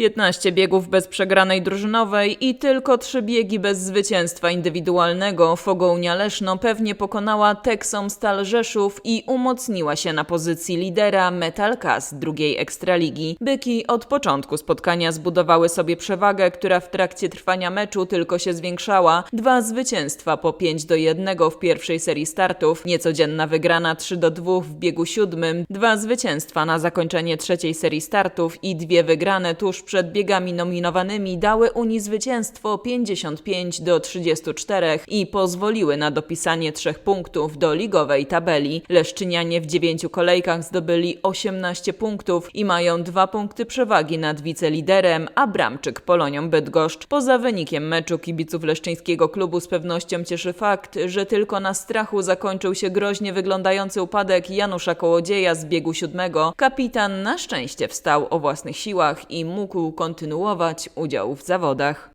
15 biegów bez przegranej drużynowej i tylko 3 biegi bez zwycięstwa indywidualnego. Fogołnia Leszno pewnie pokonała Texom Stal Rzeszów i umocniła się na pozycji lidera Metal Kas drugiej Ekstraligi. Byki od początku spotkania zbudowały sobie przewagę, która w trakcie trwania meczu tylko się zwiększała. Dwa zwycięstwa po 5 do 1 w pierwszej serii startów, niecodzienna wygrana 3 do 2 w biegu siódmym, dwa zwycięstwa na zakończenie trzeciej serii startów i dwie wygrane tuż przed biegami nominowanymi dały Unii zwycięstwo 55 do 34 i pozwoliły na dopisanie trzech punktów do ligowej tabeli. Leszczynianie w dziewięciu kolejkach zdobyli 18 punktów i mają dwa punkty przewagi nad wiceliderem, a Bramczyk Polonią Bydgoszcz. Poza wynikiem meczu kibiców leszczyńskiego klubu z pewnością cieszy fakt, że tylko na strachu zakończył się groźnie wyglądający upadek Janusza Kołodzieja z biegu siódmego. Kapitan na szczęście wstał o własnych siłach i mógł kontynuować udział w zawodach.